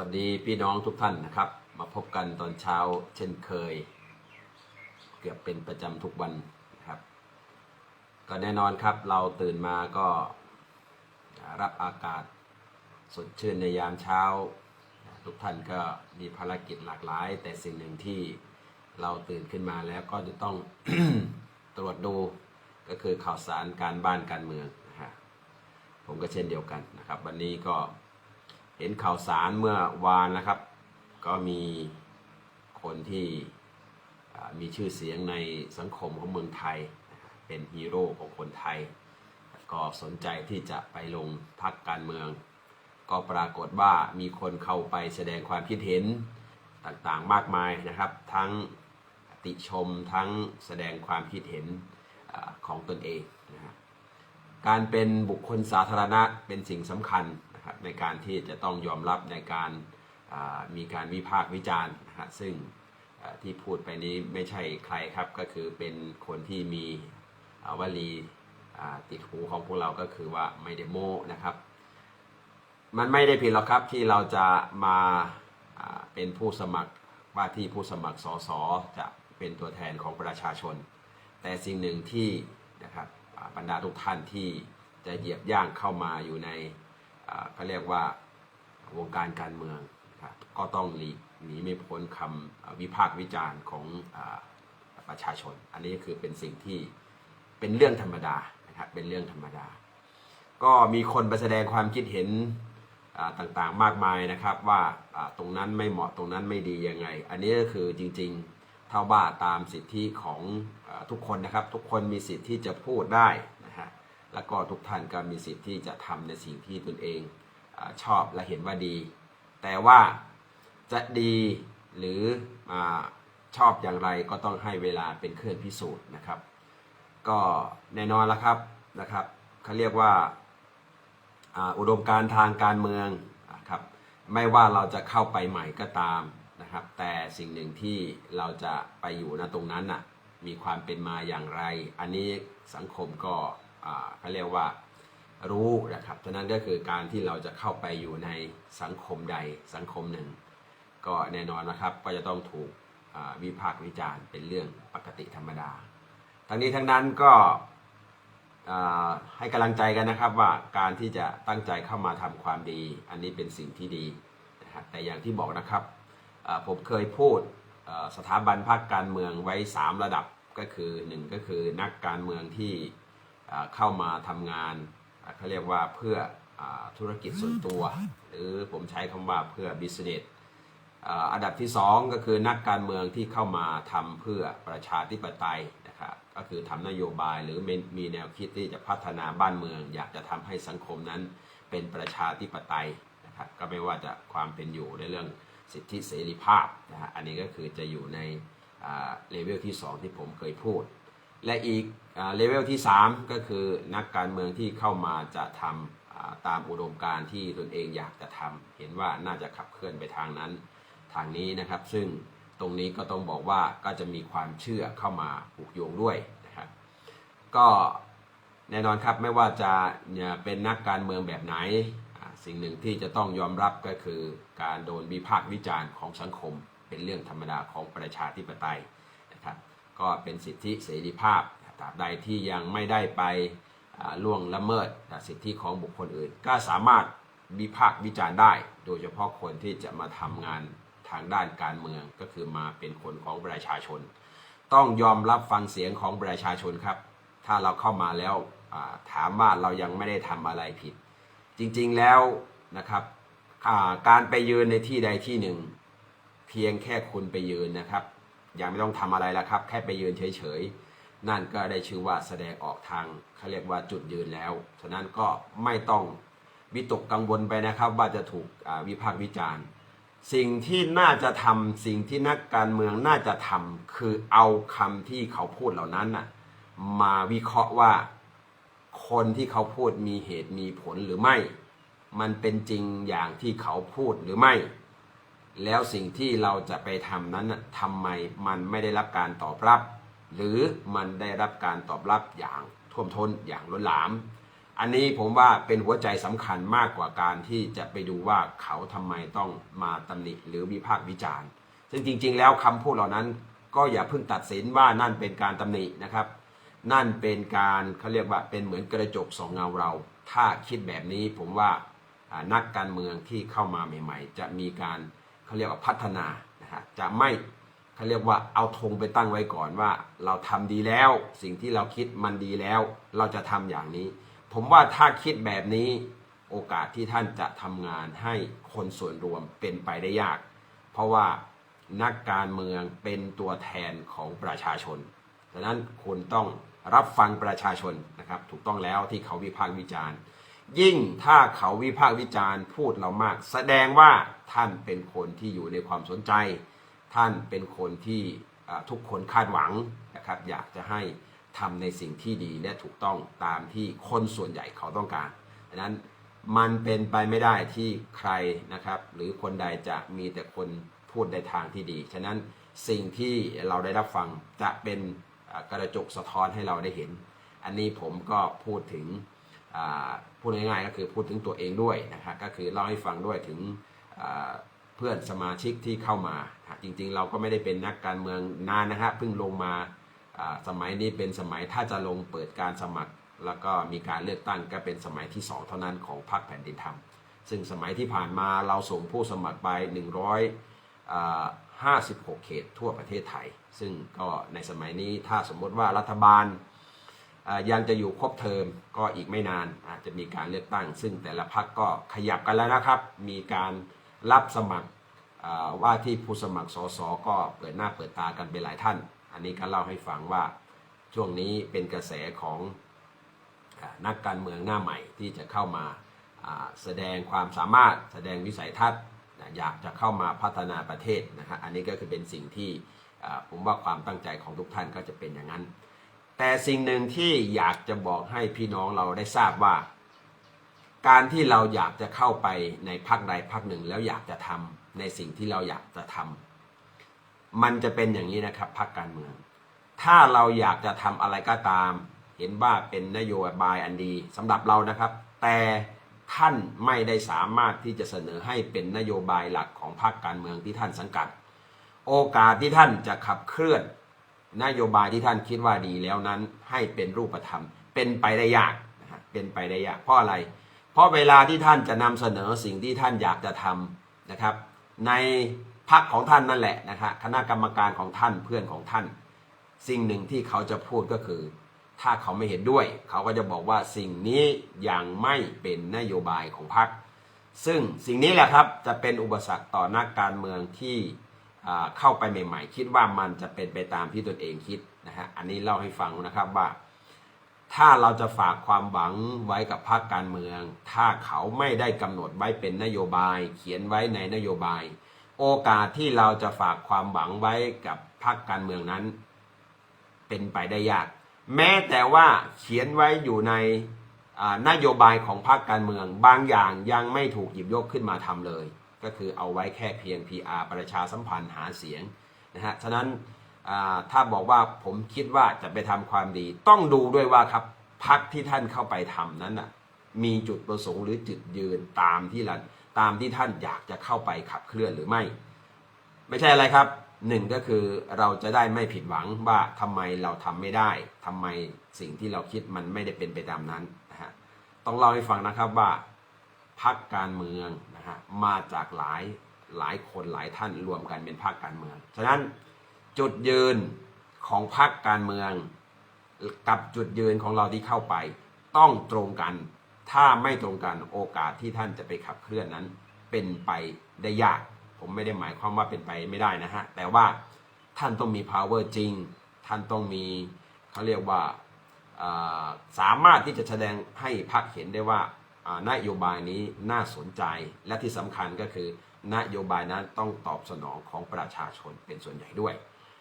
วัสดีพี่น้องทุกท่านนะครับ มาพบกันตอนเช้าเช่นเคย เกือบเป็นประจำทุกวันนะครับ ก็แน่นอนครับเราตื่นมาก็รับอากาศสดชื่นในยามเช้า ทุกท่านก็มีภารกิจหลากหลาย แต่สิ่งหนึ่งที่เราตื่นขึ้นมาแล้วก็จะต้องตรวจดูก็คือข่าวสารการบ้านการเมืองนะฮะผมก็เช่นเดียวกันนะครับ วันนี้ก็ เห็นข่าวสารเมื่อวานนะครับ ก็มีคนที่มีชื่อเสียงในสังคมของเมืองไทย เป็นฮีโร่ของคนไทย ก็สนใจที่จะไปลงพักการเมือง ก็ปรากฏว่ามีคนเข้าไปแสดงความคิดเห็นต่างๆมากมายนะครับ ทั้งติชมทั้งแสดงความคิดเห็นของตนเองนะฮะการเป็นบุคคลสาธารณะเป็นสิ่งสำคัญ นะครับในการที่จะต้องยอมรับในการมีการวิพากษ์วิจารณ์นะฮะซึ่งที่พูดไปนี้ไม่ใช่ใครครับก็คือเป็นคนที่มีวลีติดหูของพวกเราก็คือว่าไม่ได้โม้นะครับ มันไม่ได้ผิดหรอกครับที่เราจะมาเป็นผู้สมัครว่าที่ผู้สมัครสสจะเป็นตัวแทนของประชาชน แต่สิ่งหนึ่งที่นะครับบรรดาทุกท่านที่จะเหยียบย่างเข้ามาอยู่ใน เขาเรียกว่าวงการการเมืองก็ต้องหลีกหนีไม่พ้นคำวิพากษ์วิจารณ์ของอประชาชน อันนี้คือเป็นสิ่งที่เป็นเรื่องธรรมดานะครับเป็นเรื่องธรรมดา ก็มีคนไปแสดงความคิดเห็นต่างๆมากมายนะครับว่าตรงนั้นไม่เหมาะตรงนั้นไม่ดียังไง อันนี้ก็คือจริงๆเท่าว่าตามสิทธิของอทุกคนนะครับ ทุกคนมีสิทธิ์ที่จะพูดได้ แล้วก็ทุกท่านก็มีสิทธิ์ที่จะทำในสิ่งที่ตนเองอชอบและเห็นว่าดี แต่ว่าจะดีหรืออชอบอย่างไรก็ต้องให้เวลาเป็นเครื่องพิสูจน์นะครับ ก็แน่นอนแล้วครับนะครับเขาเรียกว่าอุดมการทางการเมืองนะครับไม่ว่าเราจะเข้าไปใหม่ก็ตามนะครับ แต่สิ่งหนึ่งที่เราจะไปอยู่ณตรงนั้นน่ะมีความเป็นมาอย่างไร อันนี้สังคมก็ เขาเรียกว่ารู้นะครับฉะนั้นก็คือการที่เราจะเข้าไปอยู่ในสังคมใดสังคมหนึ่ง ก็แน่นอนนะครับก็จะต้องถูกวิพากษ์วิจารณ์เป็นเรื่องปกติธรรมดา ทั้งนี้ทั้งนั้นก็ให้กำลังใจกันนะครับว่าการที่จะตั้งใจเข้ามาทำความดี อันนี้เป็นสิ่งที่ดีนะครับแต่อย่างที่บอกนะครับผมเคยพูดสถาบันภาคการเมืองไว้ 3 ระดับก็คือ 1 ก็คือนักการเมืองที่ เข้ามาทำงานเขาเรียกว่าเพื่ออธุรกิจส่วนตัว หรือผมใช้คำว่าเพื่อ business อ่าอันดับที่ 2 ก็คือนักการเมืองที่เข้ามาทำเพื่อประชาธิปไตยนะครับก็คือทำนโยบายหรือมีมีแนวคิดที่จะพัฒนาบ้านเมือง อยากจะทำให้สังคมนั้นเป็นประชาธิปไตยนะครับก็ไม่ว่าจะความเป็นอยู่ในเรื่องสิทธิเสรีภาพนะฮะอันนี้ก็คือจะอยู่ในเลเวลที่ 2 ที่ผมเคยพูด และอีก เลเวลที่ 3 ก็คือนักการเมืองที่เข้ามาจะทำตามอุดมการณ์ที่ตนเองอยากจะทำเห็นว่าน่าจะขับเคลื่อนไปทางนั้นทางนี้นะครับ ซึ่งตรงนี้ก็ต้องบอกว่าก็จะมีความเชื่อเข้ามาผูกโยงด้วยนะครับ ก็แน่นอนครับไม่ว่าจะเป็นนักการเมืองแบบไหน สิ่งหนึ่งที่จะต้องยอมรับก็คือการโดนวิพากษ์วิจารณ์ของสังคม เป็นเรื่องธรรมดาของประชาธิปไตยนะครับ ก็เป็นสิทธิเสรีภาพ ตราบใดที่ยังไม่ได้ไปล่วงละเมิดสิทธิของบุคคลอื่น ก็สามารถวิพากษ์วิจารณ์ได้ โดยเฉพาะคนที่จะมาทำงานทางด้านการเมืองก็คือมาเป็นคนของประชาชน ต้องยอมรับฟังเสียงของประชาชนครับ ถ้าเราเข้ามาแล้วถามว่าเรายังไม่ได้ทำอะไรผิด จริงๆแล้วนะครับการไปยืนในที่ใดที่หนึ่ง เพียงแค่คุณไปยืนนะครับยังไม่ต้องทำอะไรแล้วครับ แค่ไปยืนเฉยๆ นั่นก็ได้ชื่อว่าแสดงออกทางเขาเรียกว่าจุดยืนแล้ว ฉะนั้นก็ไม่ต้องวิตกกังวลไปนะครับ ว่าจะถูกวิพากษ์วิจารณ์ สิ่งที่น่าจะทำสิ่งที่นักการเมืองน่าจะทำคือเอาคำที่เขาพูดเหล่านั้นน่ะมาวิเคราะห์ว่าคนที่เขาพูดมีเหตุมีผลหรือไม่ มันเป็นจริงอย่างที่เขาพูดหรือไม่ แล้วสิ่งที่เราจะไปทำนั้นน่ะทำไมมันไม่ได้รับการตอบรับ หรือมันได้รับการตอบรับอย่างท่วมท้นอย่างล้นหลาม อันนี้ผมว่าเป็นหัวใจสำคัญมากกว่าการที่จะไปดูว่าเขาทำไมต้องมาตำหนิหรือวิพากษ์วิจารณ์ ซึ่งจริง ๆ แล้วคำพูดเหล่านั้นก็อย่าเพิ่งตัดสินว่านั่นเป็นการตำหนินะครับ นั่นเป็นการเขาเรียกว่าเป็นเหมือนกระจกสองเงาเรา ถ้าคิดแบบนี้ผมว่านักการเมืองที่เข้ามาใหม่ ๆ จะมีการเขาเรียกว่าพัฒนานะฮะจะไม่ เขาเรียกว่าเอาธงไปตั้งไว้ก่อนว่า เราทำดีแล้ว สิ่งที่เราคิดมันดีแล้ว เราจะทำอย่างนี้ ผมว่าถ้าคิดแบบนี้โอกาสที่ท่านจะทำงานให้คนส่วนรวมเป็นไปได้ยาก เพราะว่านักการเมืองเป็นตัวแทนของประชาชนดังนั้นคุณต้องรับฟังประชาชนนะครับ ถูกต้องแล้วที่เขาวิพากษ์วิจารณ์ ยิ่งถ้าเขาวิพากษ์วิจารณ์พูดเรามาก แสดงว่าท่านเป็นคนที่อยู่ในความสนใจ ท่านเป็นคนที่ทุกคนคาดหวังนะครับอยากจะให้ทำในสิ่งที่ดีและถูกต้องตามที่คนส่วนใหญ่เขาต้องการดังนั้นมันเป็นไปไม่ได้ที่ใครนะครับ หรือคนใดจะมีแต่คนพูดในทางที่ดี ฉะนั้นสิ่งที่เราได้รับฟังจะเป็นกระจกสะท้อนให้เราได้เห็น อันนี้ผมก็พูดถึงพูดง่ายๆก็คือพูดถึงตัวเองด้วยนะครับก็คือเล่าให้ฟังด้วยถึงเพื่อนสมาชิกที่เข้ามา จริงๆ เราก็ไม่ได้เป็นนักการเมืองนานนะฮะเพิ่งลงมาสมัยนี้เป็นสมัยถ้าจะลงเปิดการสมัคร แล้วก็มีการเลือกตั้งก็เป็นสมัยที่ 2 เท่านั้นของพรรคแผ่นดินธรรม ซึ่งสมัยที่ผ่านมาเราส่งผู้สมัครไป 156 เขตทั่วประเทศไทย ซึ่งก็ในสมัยนี้ถ้าสมมติว่ารัฐบาลยังจะอยู่ครบเทอมก็อีกไม่นานอาจจะมีการเลือกตั้ง ซึ่งแต่ละพรรคก็ขยับกันแล้วนะครับ มีการรับสมัคร ว่าที่ผู้สมัครสสก็เปิดหน้าเปิดตากันไปหลายท่าน อันนี้ก็เล่าให้ฟังว่าช่วงนี้เป็นกระแสของอนักการเมืองหน้าใหม่ที่จะเข้ามาแสดงความสามารถแสดงวิสัยทัศน์อยากจะเข้ามาพัฒนาประเทศนะครับอันนี้ก็คือเป็นสิ่งที่ผมว่าความตั้งใจของทุกท่านก็จะเป็นอย่างนั้น แต่สิ่งหนึ่งที่อยากจะบอกให้พี่น้องเราได้ทราบว่า การที่เราอยากจะเข้าไปในพักใดพักหนึ่งแล้วอยากจะทำในสิ่งที่เราอยากจะทำมันจะเป็นอย่างนี้นะครับพักการเมือง ถ้าเราอยากจะทำอะไรก็ตาม เห็นว่าเป็นนโยบายอันดีสำหรับเรานะครับ แต่ท่านไม่ได้สามารถที่จะเสนอให้เป็นนโยบายหลักของพรรคการเมืองที่ท่านสังกัด โอกาสที่ท่านจะขับเคลื่อน นโยบายที่ท่านคิดว่าดีแล้วนั้นให้เป็นรูปธรรม เป็นไปได้ยากนะฮะเป็นไปได้ยากเพราะอะไร เพราะเวลาที่ท่านจะนำเสนอสิ่งที่ท่านอยากจะทำนะครับ ในพักของท่านนั่นแหละนะครับคณะกรรมการของท่านเพื่อนของท่าน สิ่งหนึ่งที่เขาจะพูดก็คือ ถ้าเขาไม่เห็นด้วย เขาก็จะบอกว่าสิ่งนี้ยังไม่เป็นนโยบายของพรรคซึ่งสิ่งนี้แหละครับจะเป็นอุปสรรคต่อนักการเมืองที่เข้าไปใหม่ ๆ คิดว่ามันจะเป็นไปตามที่ตนเองคิดนะฮะอันนี้เล่าให้ฟังนะครับว่า ถ้าเราจะฝากความหวังไว้กับพรรคการเมือง ถ้าเขาไม่ได้กำหนดไว้เป็นนโยบาย เขียนไว้ในนโยบาย โอกาสที่เราจะฝากความหวังไว้กับพรรคการเมืองนั้น เป็นไปได้ยาก แม้แต่ว่าเขียนไว้อยู่ในนโยบายของพรรคการเมือง บางอย่างยังไม่ถูกหยิบยกขึ้นมาทำเลย ก็คือเอาไว้แค่เพียง PR ประชาสัมพันธ์หาเสียงนะฮะฉะนั้น ถ้าบอกว่าผมคิดว่าจะไปทำความดี ต้องดูด้วยว่าครับพรรคที่ท่านเข้าไปทำนั้นน่ะมีจุดประสงค์หรือจุดยืนตามที่ตามที่ท่านอยากจะเข้าไปขับเคลื่อนหรือไม่ ไม่ใช่อะไรครับหนึ่งก็คือเราจะได้ไม่ผิดหวังว่าทำไมเราทำไม่ได้ทำไมสิ่งที่เราคิดมันไม่ได้เป็นไปตามนั้นนะฮะต้องเล่าให้ฟังนะครับว่าพักการเมืองนะฮะมาจากหลายหลายคนหลายท่านรวมกันเป็นพักการเมืองฉะนั้น จุดยืนของพักการเมือง กับจุดยืนของเราที่เข้าไป ต้องตรงกัน ถ้าไม่ตรงกันโอกาสที่ท่านจะไปขับเคลื่อนนั้น เป็นไปได้ยาก ผมไม่ได้หมายความว่าเป็นไปไม่ได้นะฮะ แต่ว่าท่านต้องมี power จริง ท่านต้องมีเขาเรียกว่าาสามารถที่จะแสดงให้พรรคเห็นได้ว่าอ่านโยบายนี้น่าสนใจและที่สำคัญก็คือนโยบายนั้นต้องตอบสนองของประชาชนเป็นส่วนใหญ่ด้วย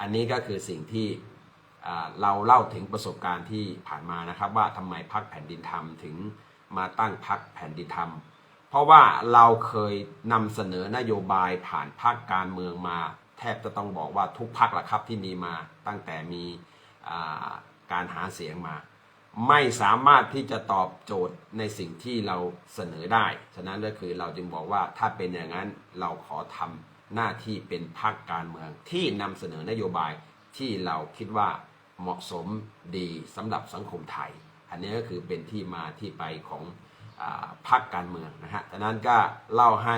อันนี้ก็คือสิ่งที่เราเล่าถึงประสบการณ์ที่ผ่านมานะครับ ว่าทำไมพักแผ่นดินธรรมถึงมาตั้งพักแผ่นดินธรรม เพราะว่าเราเคยนำเสนอนโยบายผ่านพักการเมืองมา แทบจะต้องบอกว่าทุกพักละครับที่มีมาตั้งแต่มีการหาเสียงมา ไม่สามารถที่จะตอบโจทย์ในสิ่งที่เราเสนอได้ ฉะนั้นก็คือเราจึงบอกว่าถ้าเป็นอย่างนั้นเราขอทำ หน้าที่เป็นพรรคการเมืองที่นำเสนอนโยบายที่เราคิดว่าเหมาะสมดีสำหรับสังคมไทย อันนี้ก็คือเป็นที่มาที่ไปของอพรรคการเมืองนะฮะฉะนั้นก็เล่าให้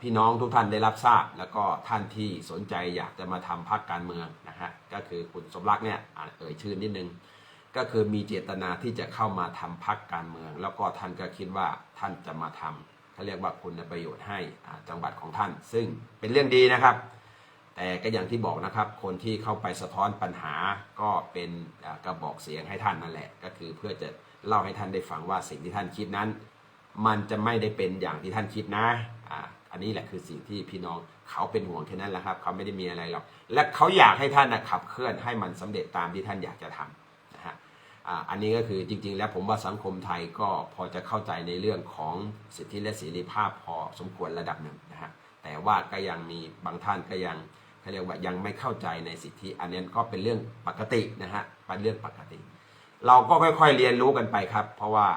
พี่น้องทุกท่านได้รับทราบ แล้วก็ท่านที่สนใจอยากจะมาทำพรรคการเมืองนะฮะก็คือคุณสมรักษ์เนี่ยเอ่ยชื่อนิดนึงก็คือมีเจตนาที่จะเข้ามาทำพรรคการเมือง แล้วก็ท่านก็คิดว่าท่านจะมาทำ เขาเรียกว่าคุณประโยชน์ให้จังหวัดของท่าน ซึ่งเป็นเรื่องดีนะครับ แต่ก็อย่างที่บอกนะครับ คนที่เข้าไปสะท้อนปัญหาก็เป็นกระบอกเสียงให้ท่านนั่นแหละ ก็คือเพื่อจะเล่าให้ท่านได้ฟังว่าสิ่งที่ท่านคิดนั้น มันจะไม่ได้เป็นอย่างที่ท่านคิดนะอันนี้แหละคือสิ่งที่พี่น้องเขาเป็นห่วงแค่นั้นแหละครับ เขาไม่ได้มีอะไรหรอก และเขาอยากให้ท่านนะขับเคลื่อนให้มันสำเร็จตามที่ท่านอยากจะทำนะฮะอ่า อันนี้ก็คือจริง ๆ แล้วผมว่าสังคมไทยก็พอจะเข้าใจในเรื่องของสิทธิและเสรีภาพพอสมควรระดับหนึ่งนะฮะแต่ว่าก็ยังมีบางท่านก็ยังเขาเรียกว่ายังไม่เข้าใจในสิทธิ อันนี้ก็เป็นเรื่องปกตินะฮะเป็นเรื่องปกติ เราก็ค่อยๆเรียนรู้กันไปครับ เพราะว่า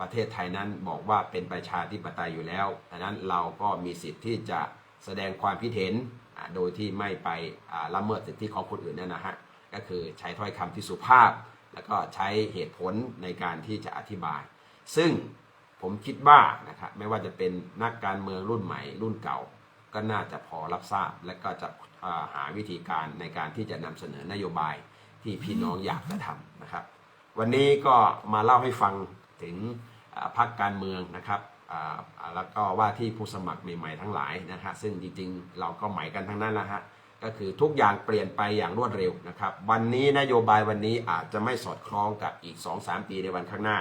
ประเทศไทยนั้นบอกว่าเป็นประชาธิปไตยอยู่แล้วดังนั้นเราก็มีสิทธิ์ที่จะแสดงความคิดเห็นโดยที่ไม่ไปละเมิดสิทธิของคนอื่นนั่นนะฮะก็คือใช้ถ้อยคำที่สุภาพ แล้วก็ใช้เหตุผลในการที่จะอธิบาย ซึ่งผมคิดว่านะครับไม่ว่าจะเป็นนักการเมืองรุ่นใหม่ รุ่นเก่า ก็น่าจะพอรับทราบ และก็จะาหาวิธีการในการที่จะนำเสนอนโยบายที่พี่น้องอยากจะทำนะครับ วันนี้ก็มาเล่าให้ฟังถึงพรรคการเมืองนะครับแล้วก็ว่าที่ผู้สมัครใหม่ๆทั้งหลายนะฮะซึ่งจริงๆ เราก็ใหม่กันทั้งนั้นนะฮะ ก็คือทุกอย่างเปลี่ยนไปอย่างรวดเร็วนะครับ วันนี้นโยบายวันนี้อาจจะไม่สอดคล้องกับอีก 2-3 ปีในวันข้างหน้า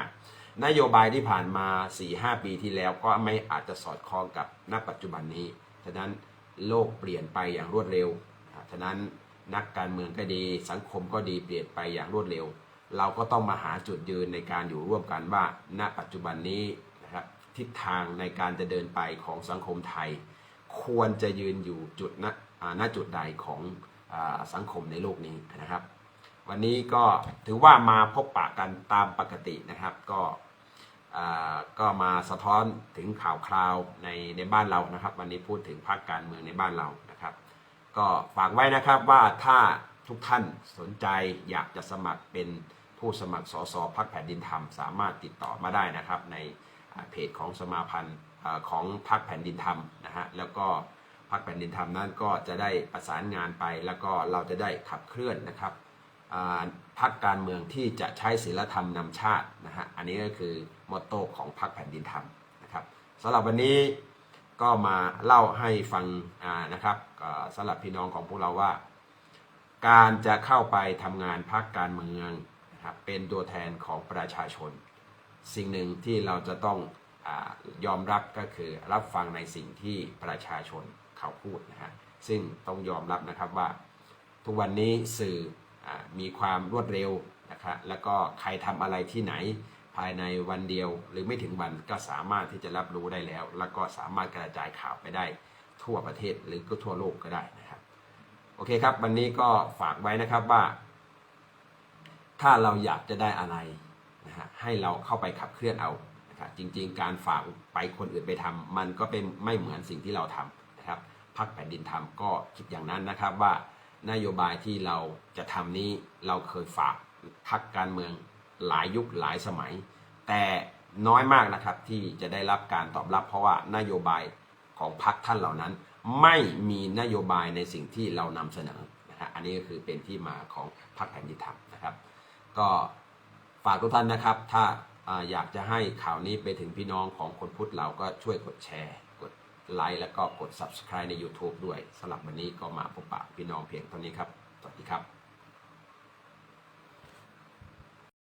นโยบายที่ผ่านมา 4-5 ปีที่แล้วก็ไม่อาจจะสอดคล้องกับณปัจจุบันนี้ ฉะนั้นโลกเปลี่ยนไปอย่างรวดเร็ว ฉะนั้นนักการเมืองก็ดี สังคมก็ดีเปลี่ยนไปอย่างรวดเร็ว เราก็ต้องมาหาจุดยืนในการอยู่ร่วมกันว่า ณปัจจุบันนี้นะครับทิศทางในการจะเดินไปของสังคมไทย ควรจะยืนอยู่จุดณอ่า ณจุดใดของอสังคมในโลกนี้นะครับ วันนี้ก็ถือว่ามาพบปะกันตามปกตินะครับก็ก็มาสะท้อนถึงข่าวคราวในในบ้านเรานะครับ วันนี้พูดถึงพรรคการเมืองในบ้านเรานะครับ ก็ฝากไว้นะครับว่าถ้าทุกท่านสนใจอยากจะสมัครเป็นผู้สมัครสสพักแผ่นดินธรรม สามารถติดต่อมาได้นะครับ ในเพจของสมาพันธ์ของพักแผ่นดินธรรมนะฮะแล้วก็ พักแผ่นดินธรรมนั้นก็จะได้ประสานงานไป แล้วก็เราจะได้ขับเคลื่อนนะครับพรรคการเมืองที่จะใช้ศีลธรรมนำชาตินะฮะอันนี้ก็คือมอตโต้ของพรรคแผ่นดินธรรมนะครับสำหรับวันนี้ก็มาเล่าให้ฟังนะครับสำหรับพี่น้องของพวกเราว่า การจะเข้าไปทำงานพรรคการเมืองนะครับเป็นตัวแทนของประชาชน สิ่งหนึ่งที่เราจะต้องอยอมรับก็คือรับฟังในสิ่งที่ประชาชน เขาพูดนะฮะซึ่งต้องยอมรับนะครับว่า ทุกวันนี้สื่ออมีความรวดเร็วนะครับแล้วก็ใครทำอะไรที่ไหนภายในวันเดียว หรือไม่ถึงวันก็สามารถที่จะรับรู้ได้แล้ว แล้วก็สามารถกระจายข่าวไปได้ทั่วประเทศหรือก็ทั่วโลกก็ได้นะครับโอเคครับ วันนี้ก็ฝากไว้นะครับว่า ถ้าเราอยากจะได้อะไรนะฮะให้เราเข้าไปขับเคลื่อนเอานะครับจริง ๆ การฝากไปคนอื่นไปทำมันก็เป็นไม่เหมือนสิ่งที่เราทำนะครับ พักแผ่นดินทำก็คิดอย่างนั้นนะครับว่านโยบายที่เราจะทำนี้เราเคยฝากพักการเมืองหลายยุคหลายสมัย แต่น้อยมากนะครับที่จะได้รับการตอบรับ เพราะว่านโยบายของพักท่านเหล่านั้น ไม่มีนโยบายในสิ่งที่เรานำเสนอนะฮะอันนี้ก็คือเป็นที่มาของพักแผ่นดินธรรมนะครับ ก็ฝากทุกท่านนะครับ ถ้าอยากจะให้ข่าวนี้ไปถึงพี่น้องของคนพุทธเราก็ช่วยกดแชร์ ไลค์แล้วก็กด subscribe ใน YouTube ด้วยสำหรับวันนี้ก็มาพบปะพี่น้องเพียงเท่านี้ครับ สวัสดีครับ